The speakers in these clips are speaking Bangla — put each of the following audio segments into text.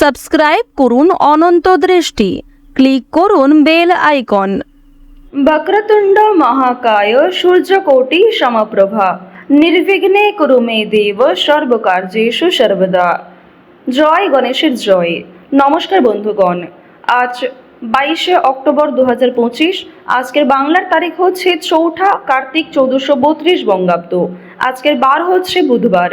সাবস্ক্রাইব করুন অনন্ত দৃষ্টি। ক্লিক করুন বেল আইকন। বক্রতুণ্ড মহাকায় সূর্যকোটি সমপ্রভা। নির্বিঘ্নে কুরু মে দেব সর্বকার্যেষু সর্বদা। জয় গণেশের জয়। নমস্কার বন্ধুগণ। আজ বাইশে অক্টোবর দু আজকের বাংলার তারিখ হচ্ছে চৌঠা কার্তিক চৌদ্দশো বত্রিশ বঙ্গাব্দ। আজকের বার হচ্ছে বুধবার।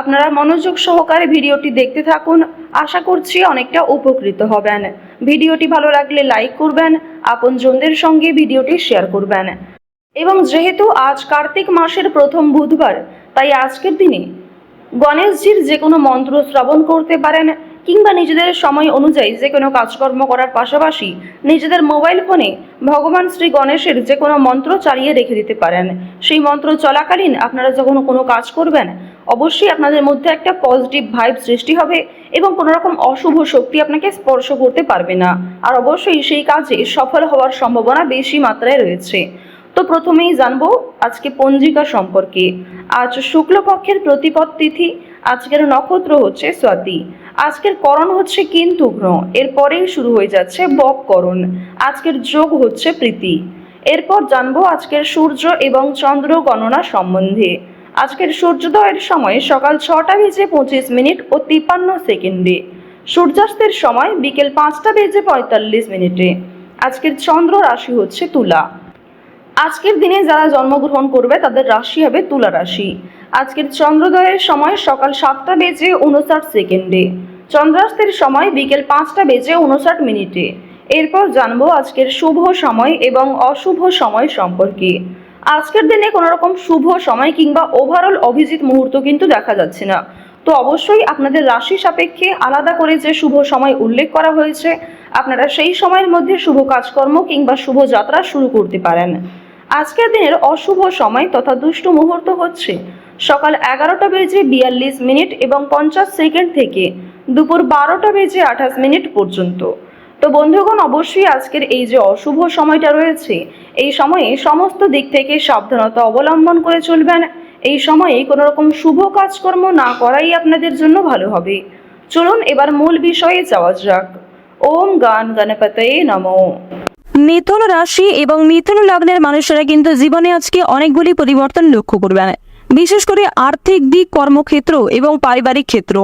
আপনারা মনোযোগ সহকারে ভিডিওটি দেখতে থাকুন। আশা করছি অনেকটা উপকৃত হবেন। ভিডিওটি ভালো লাগলে লাইক করবেন, আপনজনদের সঙ্গে ভিডিওটি শেয়ার করবেন। এবং যেহেতু আজ কার্তিক মাসের প্রথম বুধবার, তাই আজকের দিনে গণেশজির যে কোনো মন্ত্র শ্রবণ করতে পারেন। কিংবা নিজেদের সময় অনুযায়ী যে কোনো কাজকর্ম করার পাশাপাশি নিজেদের মোবাইল ফোনে ভগবান শ্রী গণেশের যে কোনো মন্ত্র চালিয়ে রেখে দিতে পারেন। সেই মন্ত্র চলাকালীন আপনারা যখন কোনো কাজ করবেন, অবশ্যই আপনাদের মধ্যে একটা পজিটিভ ভাইব সৃষ্টি হবে এবং কোনো রকম অশুভ শক্তি আপনাকে স্পর্শ করতে পারবে না। আর অবশ্যই সেই কাজে সফল হওয়ার সম্ভাবনা বেশি মাত্রায় রয়েছে। তো প্রথমেই জানব আজকে পঞ্জিকা সম্পর্কে। আজ শুক্লপক্ষের প্রতিপদ তিথি, আজকের নক্ষত্র হচ্ছে স্বাতি। আজকের করণ হচ্ছে কিন্তু গ্রহ, এরপরেই শুরু হয়ে যাচ্ছে বককরণ আজকের যোগ হচ্ছে প্রীতি। এরপর জানব আজকের সূর্য এবং চন্দ্র গণনা সম্বন্ধে। আজকের সূর্যোদয়ের সময় সকাল ছটা বেজে পঁচিশ মিনিট ও তিপ্পান্ন সেকেন্ডে। সূর্যাস্তের সময় বিকেল পাঁচটা বেজে পঁয়তাল্লিশ মিনিটে। আজকের চন্দ্র রাশি হচ্ছে তুলা। আজকের দিনে যারা জন্মগ্রহণ করবে, তাদের রাশি হবে তুলা রাশি। আজকের চন্দ্রোদয়ের সময় সকাল সাতটা বেজে উনষাট সেকেন্ডে। চন্দ্রাস্তের সময় বিকেল পাঁচটা বেজে উনষাট মিনিটে। এরপর জানব আজকের শুভ সময় এবং অশুভ সময় সম্পর্কে। আজকের দিনে কোনো রকম শুভ সময় কিংবা ওভারঅল অভিজিৎ মুহূর্ত কিন্তু দেখা যাচ্ছে না। তো অবশ্যই আপনাদের রাশি সাপেক্ষে আলাদা করে যে শুভ সময় উল্লেখ করা হয়েছে, আপনারা সেই সময়ের মধ্যে শুভ কাজকর্ম কিংবা শুভ যাত্রা শুরু করতে পারেন। আজকের দিনের অশুভ সময় তথা দুষ্ট মুহূর্ত হচ্ছে সকাল এগারোটা বেজে বিয়াল্লিশ মিনিট এবং পঞ্চাশ সেকেন্ড থেকে দুপুর বারোটা বেজে আঠাশ মিনিট পর্যন্ত। তো বন্ধুগণ, অবশ্যই আজকের এই যে অশুভ সময়টা রয়েছে, এই সময়ে সমস্ত দিক থেকে সাবধানতা অবলম্বন করে চলবেন। এই সময়ে কোনো রকম শুভ কাজকর্ম না করাই আপনাদের জন্য ভালো হবে। চলুন এবার মূল বিষয়ে যাওয়া যাক। ওম গান গণপতয়ে নমঃ। মিথুন রাশি এবং মিথুন লগ্নের মানুষেরা কিন্তু জীবনে আজকে অনেকগুলি পরিবর্তন লক্ষ্য করবেন। বিশেষ করে আর্থিক দিক, কর্মক্ষেত্র এবং পারিবারিক ক্ষেত্র।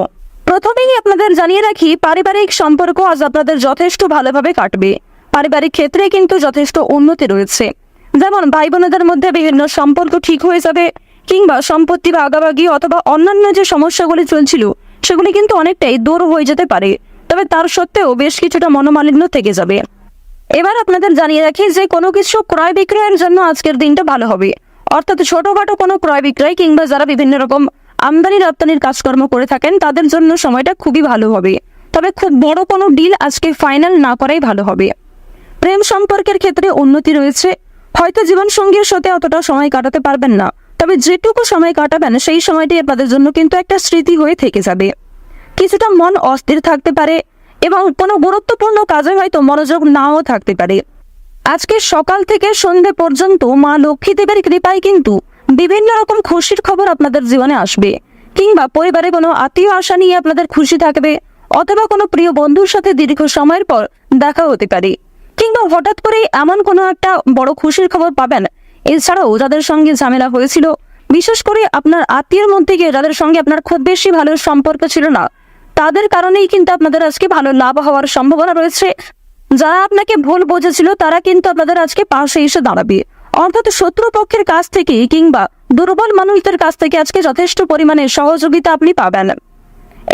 প্রথমেই আপনাদের জানিয়ে রাখি, পারিবারিক সম্পর্ক আজ আপনাদের যথেষ্ট ভালোভাবে কাটবে। পারিবারিক ক্ষেত্রে কিন্তু যথেষ্ট উন্নতি রয়েছে। যেমন ভাই বোনেদের মধ্যে বিভিন্ন সম্পর্ক ঠিক হয়ে যাবে, কিংবা সম্পত্তি ভাগাভাগি অথবা অন্যান্য যে সমস্যাগুলি চলছিল, সেগুলি কিন্তু অনেকটাই দূর হয়ে যেতে পারে। তবে তার সত্ত্বেও বেশ কিছুটা মনোমালিন্য থেকে যাবে। এবার আপনাদের জানিয়ে রাখি যে কোনো কিছু ক্রয় বিক্রয়ের জন্য আজকের দিনটা ভালো হবে। অর্থাৎ ছোটখাটো কোনো ক্রয় বিক্রয় কিংবা যারা বিভিন্ন রকম আমদানি রপ্তানির কাজকর্ম করে থাকেন, তাদের জন্য সময়টা খুবই ভালো হবে। তবে খুব বড় কোনো ডিল আজকে ফাইনাল না করাই ভালো হবে। প্রেম সম্পর্কের ক্ষেত্রে উন্নতি রয়েছে। হয়তো জীবনসঙ্গীর সাথে অতটা সময় কাটাতে পারবেন না, তবে যেটুকু সময় কাটাবেন, সেই সময়টি আপনাদের জন্য কিন্তু একটা স্মৃতি হয়ে থেকে যাবে। কিছুটা মন অস্থির থাকতে পারে এবং কোনো গুরুত্বপূর্ণ কাজে হয়তো মনোযোগ নাও থাকতে পারে। আজকে সকাল থেকে সন্ধে পর্যন্ত মা লক্ষ্মী দেবের কৃপায় কিন্তু বিভিন্ন রকম খুশির খবর আপনাদের জীবনে আসবে। কিংবা পরিবারে কোনো আত্মীয় আশা নিয়ে আপনাদের খুশি থাকবে, অথবা কোনো প্রিয় বন্ধুর সাথে দীর্ঘ সময়ের পর দেখা হতে পারে। কিংবা হঠাৎ করেই এমন কোনো একটা বড় খুশির খবর পাবেন। এছাড়াও যাদের সঙ্গে ঝামেলা হয়েছিল, বিশেষ করে আপনার আত্মীয়ের মধ্যে গিয়ে যাদের সঙ্গে আপনার খুব বেশি ভালো সম্পর্ক ছিল না, তাদের কারণেই কিন্তু আপনাদের আজকে ভালো লাভ হওয়ার সম্ভাবনা রয়েছে। যারা আপনাকে ভুল বোঝেছিল, তারা কিন্তু আপনাদের আজকে পাশে এসে দাঁড়াবে। অর্থাৎ শত্রুপক্ষের কাছ থেকে কিংবা দুর্বল মানুষদের কাছ থেকে আজকে যথেষ্ট পরিমাণে সহযোগিতা আপনি পাবেন।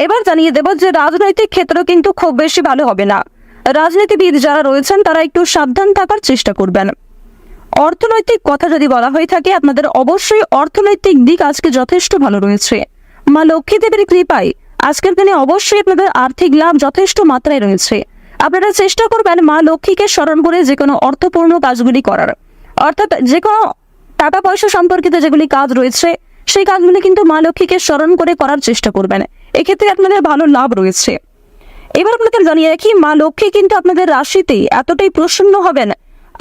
এবার জানিয়ে দেব যে রাজনৈতিক ক্ষেত্র কিন্তু খুব বেশি ভালো হবে না। রাজনীতিবিদ যারা রয়েছেন, তারা একটু সাবধান থাকার চেষ্টা করবেন। অর্থনৈতিক কথা যদি বলা হয়ে থাকে, আপনাদের অবশ্যই অর্থনৈতিক দিক আজকে যথেষ্ট ভালো রয়েছে। মা লক্ষ্মী দেবীর কৃপায় আজকের দিনে অবশ্যই আপনাদের আর্থিক লাভ যথেষ্ট মাত্রায় রয়েছে। আপনারা চেষ্টা করবেন মা লক্ষ্মীকে স্মরণ করে যে কোনো অর্থপূর্ণ কাজগুলি করার। অর্থাৎ যে কোনো টাকা পয়সা সম্পর্কিত যেগুলি কাজ রয়েছে, সেই কাজগুলি কিন্তু মা লক্ষ্মীকে স্মরণ করে করার চেষ্টা করবেন। এক্ষেত্রে আপনাদের ভালো লাভ রয়েছে। এবার আপনাদের জানিয়ে রাখি, মা লক্ষ্মী কিন্তু আপনাদের রাশিতে এতটাই প্রসন্ন হবেন।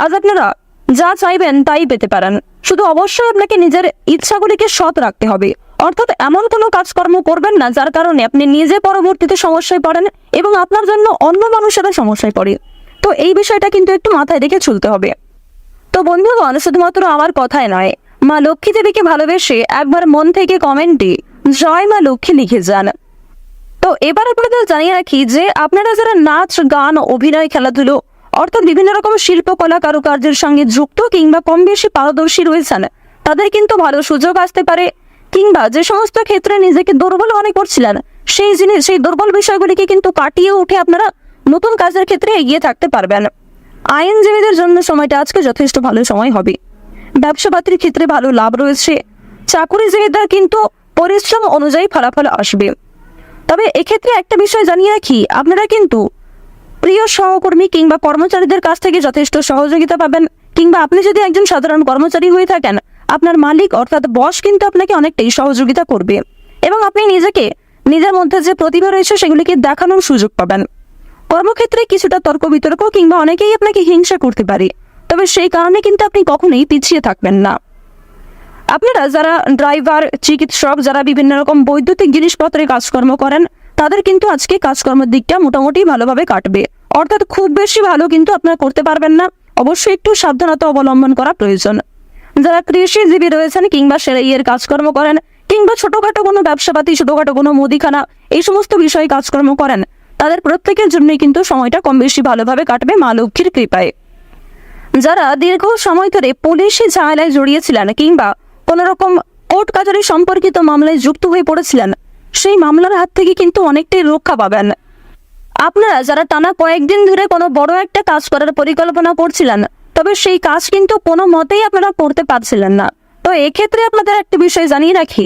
আজ আপনারা যা চাইবেন তাই পেতে পারেন। শুধু অবশ্যই আপনাকে নিজের ইচ্ছাগুলিকে সৎ রাখতে হবে। অর্থাৎ এমন কোনো কাজকর্ম করবেন না, যার কারণে আপনি নিজে পরবর্তীতে সমস্যায় পড়েন এবং আপনার জন্য অন্য মানুষেরা সমস্যায় পড়ে। তো এই বিষয়টা কিন্তু একটু মাথায় রেখে চলতে হবে। তো বন্ধুগণ, শুধুমাত্র আমার কথায় নয়, মা লক্ষ্মী দেবীকে ভালোবেসে একবার মন থেকে কমেন্টে জয় মা লক্ষ্মী লিখে যান। তো এবার আপনাদের জানিয়ে রাখি যে, আপনারা যারা নাচ, গান, অভিনয়, খেলাধুলো, অর্থাৎ বিভিন্ন রকম শিল্পকলা কারুকার্যের সঙ্গে যুক্ত কিংবা কম বেশি পারদর্শী রয়েছেন, তাদের কিন্তু ভালো সুযোগ আসতে পারে, কিংবা যে সমস্ত ক্ষেত্রে নিজেকে দুর্বল মনে করছিলেন, সেই জিনিস, সেই দুর্বল বিষয়গুলিকে কিন্তু কাটিয়ে উঠে আপনারা নতুন কাজের ক্ষেত্রে এগিয়ে থাকতে পারবেন। আইনজীবীদের জন্য সময়টা আজকে যথেষ্ট ভালো সময় হবে। ব্যবসাপাতির ক্ষেত্রে ভালো লাভ রয়েছে। চাকুরিজীবীদের কিন্তু পরিশ্রম অনুযায়ী ফলাফল আসবে। তবে এক্ষেত্রে একটা বিষয় জানিয়ে রাখি, আপনারা কিন্তু প্রিয় সহকর্মী কিংবা কর্মচারীদের কাছ থেকে যথেষ্ট সহযোগিতা পাবেন, কিংবা আপনি যদি একজন সাধারণ কর্মচারী হয়ে থাকেন, আপনার মালিক অর্থাৎ বস কিন্তু আপনাকে অনেকটাই সহযোগিতা করবে। এবং আপনি নিজেকে, নিজের মধ্যে যে প্রতিভা রয়েছে সেগুলিকে দেখানোর সুযোগ পাবেন। কর্মক্ষেত্রে কিছুটা তর্ক বিতর্ক কিংবা অনেকেই আপনাকে হিংসা করতে পারে। তবে সেই কারণে কিন্তু আপনি কখনোই পিছিয়ে থাকবেন না। আপনারা যারা ড্রাইভার, চিকিৎসক, যারা বিভিন্ন রকম বৈদ্যুতিক জিনিসপত্রে কাজকর্ম করেন, তাদের কিন্তু আজকে কাজকর্মের দিকটা মোটামুটি ভালোভাবে কাটবে। অর্থাৎ খুব বেশি ভালো কিন্তু আপনারা করতে পারবেন না। অবশ্যই একটু সাবধানতা অবলম্বন করা প্রয়োজন। যারা কৃষিজীবী রয়েছেন কিংবা সেরাইয়ের কাজকর্ম করেন, কিংবা ছোটখাটো কোনো ব্যবসাপাতি, ছোটখাটো কোনো মুদিখানা, এই সমস্ত বিষয়ে কাজকর্ম করেন তাদের প্রত্যেকের জন্যই কিন্তু সময়টা কম বেশি ভালোভাবে কাটবে মা লক্ষ্মীর কৃপায়। যারা দীর্ঘ সময় ধরে পুলিশি ঝামেলায় জড়িয়েছিলেন কিংবা কোন রকম কোর্ট কাচারি সম্পর্কিত মামলায় যুক্ত হয়ে পড়েছিলেন, সেই মামলার হাত থেকে কিন্তু অনেকটাই রক্ষা পাবেন। আপনারা যারা টানা কয়েকদিন ধরে কোনো বড় একটা কাজ করার পরিকল্পনা করছিলেন, তবে সেই কাজ কিন্তু কোনো মতেই আপনারা করতে পারছিলেন না। তো এক্ষেত্রে আপনাদের একটা বিষয় জানিয়ে রাখি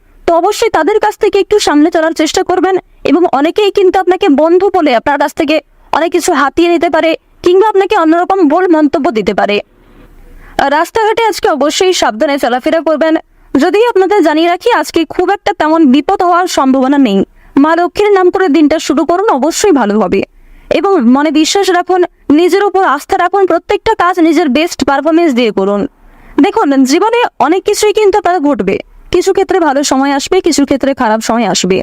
তো অবশ্যই তাদের কাছ থেকে একটু সামনে চলার চেষ্টা করবেন এবং অনেকেই কিন্তু আপনাকে বন্ধু বলে আপনার কাছ থেকে অনেক কিছু হাতিয়ে নিতে পারে কিংবা আপনাকে অন্যরকম ভুল মন্তব্য দিতে পারে। রাস্তাঘাটে আজকে অবশ্যই সাবধানে চলাফেরা করবেন। যদি আপনাদের জানিয়ে রাখি, আজকে খুব একটা তেমন বিপদ হওয়ার সম্ভাবনা নেই। মা লক্ষ্মীর নাম করে দিনটা শুরু করুন, অবশ্যই ভালো হবে। এবং মনে বিশ্বাস রাখুন, নিজের উপর আস্থা রাখুন, প্রত্যেকটা কাজ নিজের বেস্ট পারফরমেন্স দিয়ে করুন। দেখুন, জীবনে অনেক কিছুই কিন্তু আপনার ঘটবে। কিছু ক্ষেত্রে ভালো সময় আসবে, কিছু ক্ষেত্রে খারাপ সময় আসবে।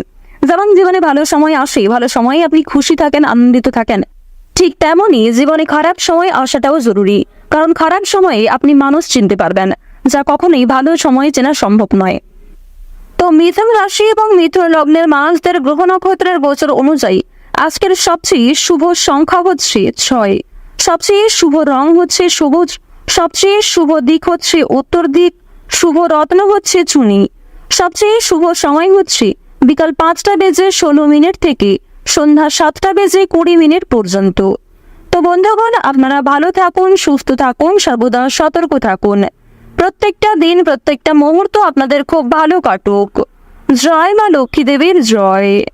যেমন জীবনে ভালো সময় আসে, ভালো সময়ে আপনি খুশি থাকেন, আনন্দিত থাকেন। ঠিক তেমনই জীবনে খারাপ সময় আসাটাও জরুরি, কারণ খারাপ সময়ে আপনি মানুষ চিনতে পারবেন, যা কখনোই ভালো সময়ে চেনা সম্ভব নয়। তো মিথুন রাশি এবং মিথুন লগ্নের মানুষদের গ্রহ নক্ষত্রের গোচর অনুযায়ী, আজকের সবচেয়ে শুভ সংখ্যা হচ্ছে ছয়। সবচেয়ে শুভ রং হচ্ছে সবুজ, সবচেয়ে শুভ দিক হচ্ছে উত্তর দিক। শুভ রত্ন হচ্ছে চুনি। সবচেয়ে শুভ সময় হচ্ছে বিকাল পাঁচটা বেজে ষোলো মিনিট থেকে সন্ধ্যা সাতটা বেজে কুড়ি মিনিট পর্যন্ত। তো বন্ধুগণ, আপনারা ভালো থাকুন, সুস্থ থাকুন, সর্বদা সতর্ক থাকুন। প্রত্যেকটা দিন, প্রত্যেকটা মুহূর্ত আপনাদের খুব ভালো কাটুক। জয় মা লক্ষ্মী দেবীর জয়।